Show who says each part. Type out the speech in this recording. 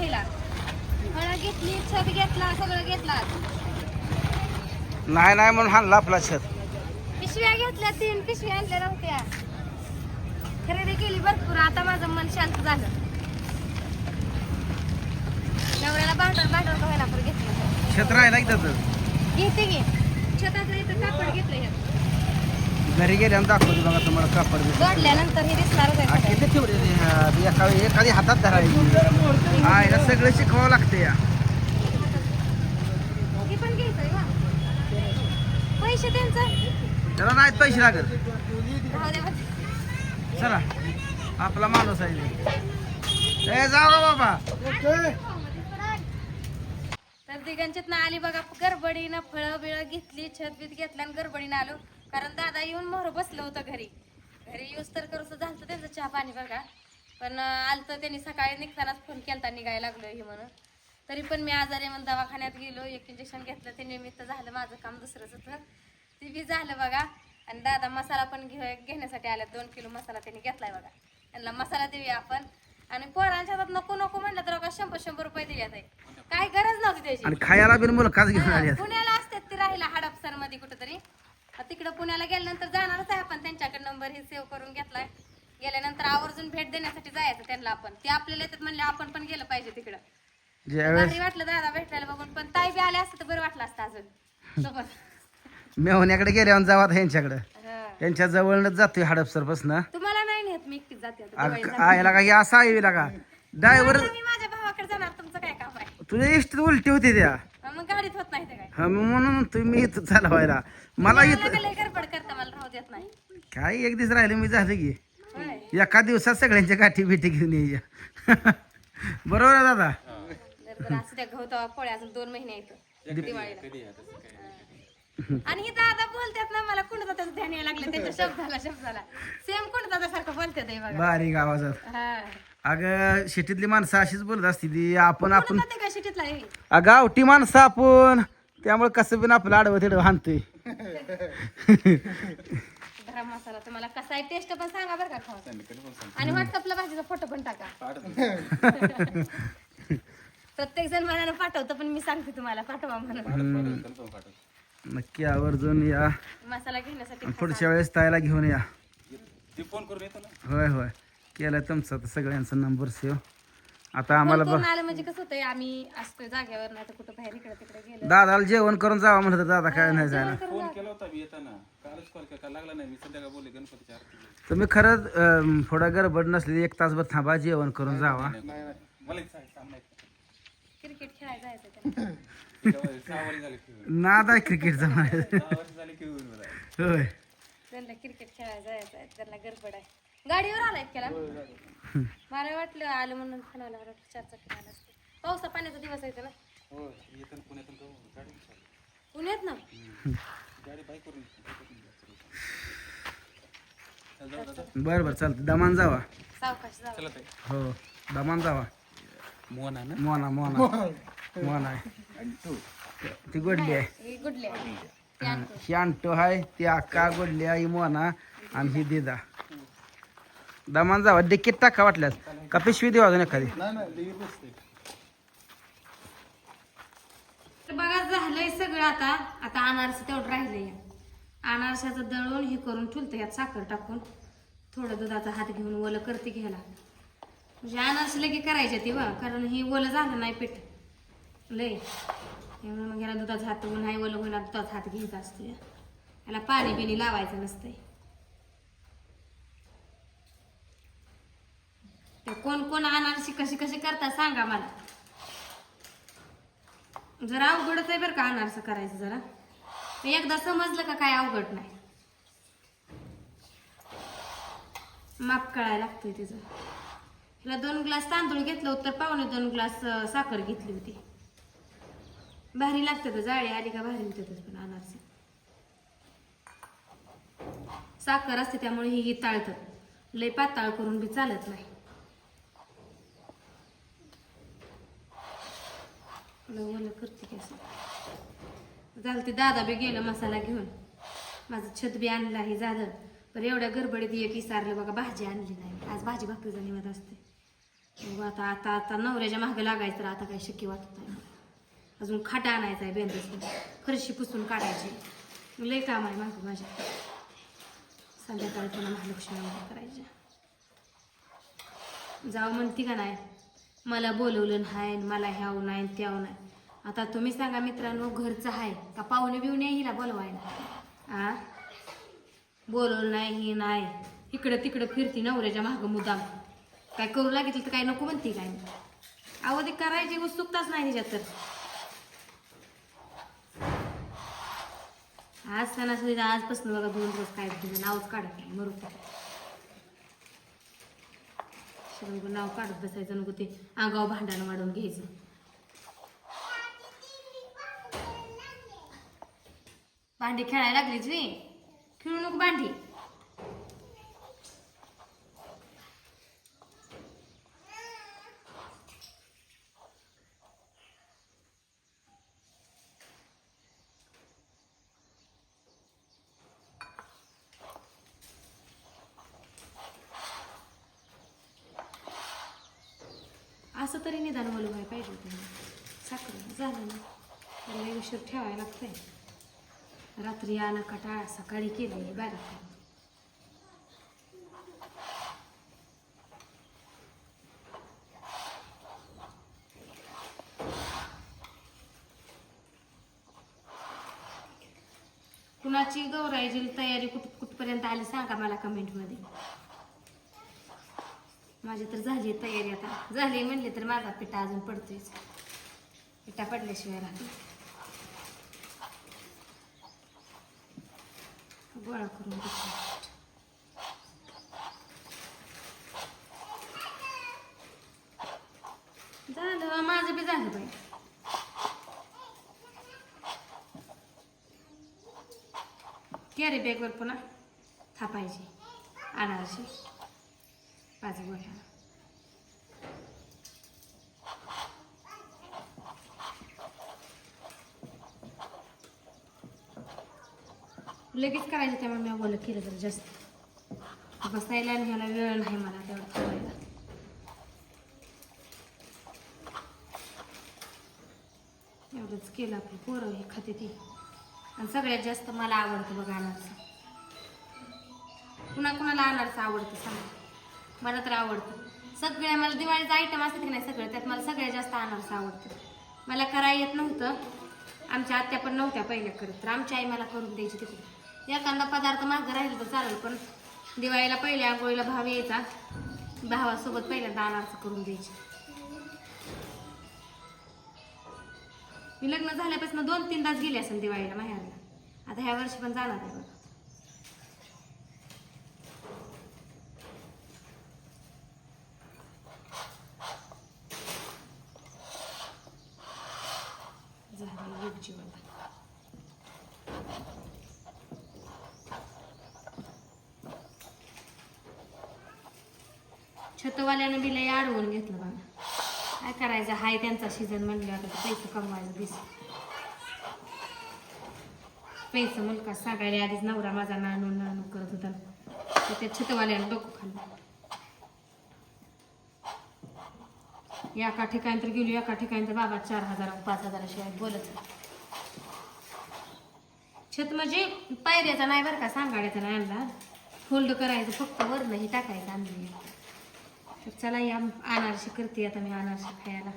Speaker 1: घ्यायला फळं घेतली छत घेतला सगळं घेतला.
Speaker 2: नाही नाही म्हणून हाणला आपला छत.
Speaker 1: पिशव्या घेतल्या तीन पिशव्या आणल्या नव्हत्या. खरेदी केली भरपूर आता माझं मन शांत झालं. नवऱ्याला व्हायला पण घेतलं
Speaker 2: छत राहिला की त्याचं
Speaker 1: घेते घे छताचं इथं कापड घेतलं ह्यात.
Speaker 2: घरी गेल्यानं दाखवतो बघा तुम्हाला कापड. बिपड.
Speaker 1: जोडल्यानंतर हे दिसणारच
Speaker 2: आ,
Speaker 1: आहे
Speaker 2: किती एका एखादी हातात धरायची. सगळं शिकवावं लागते या.
Speaker 1: हे पण घ्यायचंय का? पैसे त्यांचं?
Speaker 2: त्याला नाहीत पैसे लागत.
Speaker 1: राहू दे बा.
Speaker 2: चला आपला माणूस आहे. ते. ए जाऊ गा बाबा.
Speaker 1: तर दिगंच्यात आली बघा गडबडीनं फळं बिळं घेतली छत बीत घेतलं आणि गडबडीनं आलो. कारण दादा येऊन मोहर बसलं होतं घरी. घरी येऊस तर करूस झालं त्यांचं चहा पाणी बघा. पण आलतं त्यांनी सकाळी निघतानाच फोन केलता निघायला लागलो हे म्हणून. तरी पण मी आजारी म्हणून दवाखान्यात गेलो एक इंजेक्शन घेतलं ते निमित्त झालं माझं काम दुसरंच होतं. ते बी झालं बघा. आणि दादा मसाला पण घे घेण्यासाठी आला दोन किलो मसाला त्यांनी घेतलाय बघा. त्यांना मसाला देऊया आपण. आणि पोरांच्या हातात नको नको म्हणलं तर बघा शंभर शंभर रुपये दिले आहे. काही गरज नव्हती त्याची.
Speaker 2: आणि खायला बिन मुलकाच घेऊन आली
Speaker 1: हा, पुण्याला असतात ते राहिला हडपसरमध्ये कुठेतरी तिकडं पुण्याला गेल्यानंतर जाणारच आहे आपण. त्यांच्याकडे नंबर हे सेव्ह करून घेतलाय. गेल्यानंतर आवर्जून भेट देण्यासाठी जायचं त्यांना आपण. ते आपल्याला येतात म्हणले आपण पण गेलं पाहिजे तिकडं.
Speaker 2: ज्यावेळेस
Speaker 1: भारी वाटलं दादा भेटायला बघून पण ताई बी आले असतं तर बरं वाटलं असतं अजून. सोबत.
Speaker 2: मेहण्याकडे गेल्यावर जावा ह्यांच्याकडे
Speaker 1: हा.
Speaker 2: त्यांच्या जवळच जातोय हडपसर पासन
Speaker 1: तुम्हाला नाही नेत मी एकटीच जाते आता दिवाळीत
Speaker 2: आयला का हे असं आहे का? ड्रायव्हर.
Speaker 1: मी माझ्या भावाकडे जाणार तुमचं काय काम आहे?
Speaker 2: तुझ्या इष्टीत उलटी होती त्या.
Speaker 1: हा, मग गाडीत होत नाही ते काय?
Speaker 2: हा मग म्हणून तुम्ही इथं चालवायला. मला
Speaker 1: मला
Speaker 2: इथं
Speaker 1: लय गडबड करता मला राहू देत नाही.
Speaker 2: काय एक दिवस राहिले मी झालं की. एका दिवसात सगळ्यांच्या गाठी बिठी घेऊन यायच्या बरोबर आहे दादा?
Speaker 1: जर जर असं त्या गहू पोळ्या अजून दोन महिने येतं दिवाळीला. आणि हे दादा बोलतात ना मला कुणा त्याचं ध्यान यायला लागलं त्याच्या शब्दाला शब्दाला सेम कुणा दादा सारखं बोलतात हे बघा.
Speaker 2: बारीक आवाजात
Speaker 1: हा.
Speaker 2: अगं शेतीतली माणसं अशीच बोलत असते ती. आपण आपण
Speaker 1: शिटीतला हे?
Speaker 2: अगं गावठी माणसं आपण. त्यामुळे कसं बिन आपलं आडवं तिडवं हाणतोय.
Speaker 1: गरम मसाला तुम्हाला कसा आहे टेस्ट पण सांगा बरं का आणि व्हॉट्सअपला भाजीचा फोटो पण टाका. प्रत्येक जण मनानं पाठवतं पण मी सांगते तुम्हाला पाठवा म्हणून.
Speaker 2: नक्की आवर्जून या.
Speaker 1: मसाला घेण्यासाठी
Speaker 2: पुढच्या वेळेस ताईला घेऊन या.
Speaker 3: ते फोन करून येतो ना.
Speaker 2: होय होय. केलं तुमचा तर सगळ्यांचा नंबर सेव आता आम्हाला बघ
Speaker 1: आलं म्हणजे कसं होतंय आम्ही असतोय जागेवर नाही तर कुठं बाहेर इकडे तिकडे गेलो.
Speaker 2: दादाला जेवण करून जावा म्हणत दादा काय नाही जायला
Speaker 3: फोन केला होता मी येताना. कालच कॉल केला काल लागला नाही मी संध्याकाळ बोलले गणपतीच्या आरती
Speaker 2: तुम्ही खरंच अं, थोडा गडबड नसली एक तासभर थांबा जेवण करून जावा.
Speaker 3: मला एक सांग सामना आहे.
Speaker 1: क्रिकेट खेळायला जायचं त्याला.
Speaker 3: तेव्हा सहा वर्ष झाले खेळून.
Speaker 2: नाद आहे क्रिकेटचा म्हणायचं
Speaker 3: सहा वर्ष झाले खेळून मला.
Speaker 2: होय.
Speaker 1: त्यांना क्रिकेट खेळायला जायचं आहे त्यांना गडबड आहे. गाडीवर आलाय त्याला? मला वाटलं आलं म्हणून खानाला चार चाकी आला असते पावसा पाण्याचा दिवस आहे ना.
Speaker 3: हो.
Speaker 1: पुण्यात ना?
Speaker 3: गाडी बाईक करून
Speaker 2: बरं बरं चालतं दमान जावा.
Speaker 1: सावकाश जावं.
Speaker 3: चला ताई.
Speaker 2: हो दमान जावा.
Speaker 3: मोना ना?
Speaker 2: मोना मोना. मोना. आहे ती गोडली आहे.
Speaker 1: ही गुडली.
Speaker 2: ही. आणतो आहे ती अक्का गोडली आहे मोना आणि ही दिदा. दमान जावा. डिकीट टाका वाटल्यास. का पिशवी देऊ अजून एखादी?
Speaker 1: तर बघा झालंय सगळं आता. आता अनारस तेवढं राहिलंय. अनारशाचं दळून हे करून ठेवतं यात साखर टाकून. थोडं दुधाचा हात घेऊन ओलं करते घ्यायला. म्हणजे अनारस लगे करायचे ती बा कारण हे ओलं झालं नाही पीठ. लय. त्यामुळे मग याला दुधाचा हात नाही ओलं होईना दुधाचा हात घ्यायचा असतो याला पाणी बिणी लावायचं नसतंय. कोण कोण अनारशी कशी कशी करता सांगा मला. जरा अवघडच आहे बरं का अनारसं करायचं जरा. एकदा समजलं का काय अवघड नाही. माप कळायला लागतंय तिचं. हिला दोन ग्लास तांदूळ घेतलं होतं तर पावणे दोन ग्लास साखर घेतली होती. भारी लागतं तर जाळी आली का भारी होते पण अनारसे साखर असते त्यामुळे ही ताळतं. लय पाताळ करून बी चालत नाही. ओलं करते की असं. झालं ते दादा बी गेलं मसाला घेऊन. माझं छत बी आणलं आहे झालं. पण एवढ्या गडबडीत एक विसारलं बघा भाजी आणली नाही. आज भाजी भाकरीचा निवत असते. मग आता आता आता नवऱ्याच्या मागे लागायचं तर आता काही शक्य वाटत नाही अजून खाटा आणायचा आहे बेंदूस फरशी पुसून काढायची. लय काम आहे मागं माझ्या. संध्याकाळी पुन्हा महालक्ष्मी करायच्या जाऊ म्हणती का नाही? मला बोलवलं नाही मला ह्याव नाही त्याव नाही. आता तुम्ही सांगा मित्रांनो घरचं आहे का? पाहुणे बिवणे हिला बोलवायला? आ? बोलवलं नाही ही नाही. इकडं तिकडं फिरती नवऱ्याच्या मागं मुदाम काय करू लागेल तर काय नको म्हणते काय? अहो ते करायची उत्सुकताच नाही तिच्यात तर. आज सणासुदीच आजपासून बघा दोन दिवस काय नावच काढत नाही मरू नको म्हणजे नाव काढत बसायचं नको ते अंगाव भांडण वाढवून घ्यायचं. भांडी खेळायला लागलीच नाही खेळू नको भांडी. असं तरी निदान मला पाहिजे तुम्ही साखर झालं ना. त्याला उशीर ठेवायला लागतंय. रात्री आला कटाळा सकाळी केली बारीक कुणाची गौरायची तयारी कुठ कुठपर्यंत आली सांगा मला कमेंटमध्ये माझी तर झाली तयारी आता. झाली म्हणले तर माझा पिठा अजून पडतोयच पिठा पडल्याशिवाय राहतो गोळा करून घेतला झालं माझं बी झालं बाई. कॅरी बॅगवर पुन्हा थापायची आणायची. पाच गोळ्या. लगेच करायचं त्यामुळे मी बोलत केलं जरा जास्त. बसायला आणि ह्याला वेळ नाही मला तेवढं करायला. एवढंच केलं आपलं पोरं हे खाते ते. आणि सगळ्यात जास्त मला आवडतं बघा अनारचं कुणा कुणाला अनारचं आवडतं सांगा. मला तर आवडतं. सगळ्या मला दिवाळीचं आयटम असतात की नाही सगळं त्यात मला सगळ्यात जास्त अनारसं आवडतं मला करायला येत नव्हतं. आमच्या आत्या पण नव्हत्या पहिल्या करत तर आमची आई मला करून द्यायची तिकडे. एखादा पदार्थ मागं राहील तर चालेल पण दिवाळीला पहिल्या आंघोळीला भाव यायचा. भावासोबत पहिल्यांदा अनारसं करून द्यायची. मी लग्न झाल्यापासून दोन तीन तास गेले असेल दिवाळीला माहेरला. आता ह्या वर्षी पण जाणार आहे बघा. झालं छतवाल्यानं बी लय अडवून घेतलं बघा. काय करायचं? हाय त्यांचा सीझन म्हणलं पैसे कमवायचं दिस पैसे मुलगा सांगायला आधीच नवरा माझा नाणू नाणू करत होता. तर त्या छतवाल्यानं डोकं खाल्लं. एका ठिकाणी तर गेलो एका ठिकाणी तर बाबा चार हजार पाच हजाराशिवाय बोलत नाही. छत म्हणजे पायऱ्याचा नाही बरं का सांगाड्याचा नाही आणला. फोल्ड करायचं फक्त वरनं हे टाकायचं आणलं तर चला या अनारशी करते आता मी अनारशी खायला.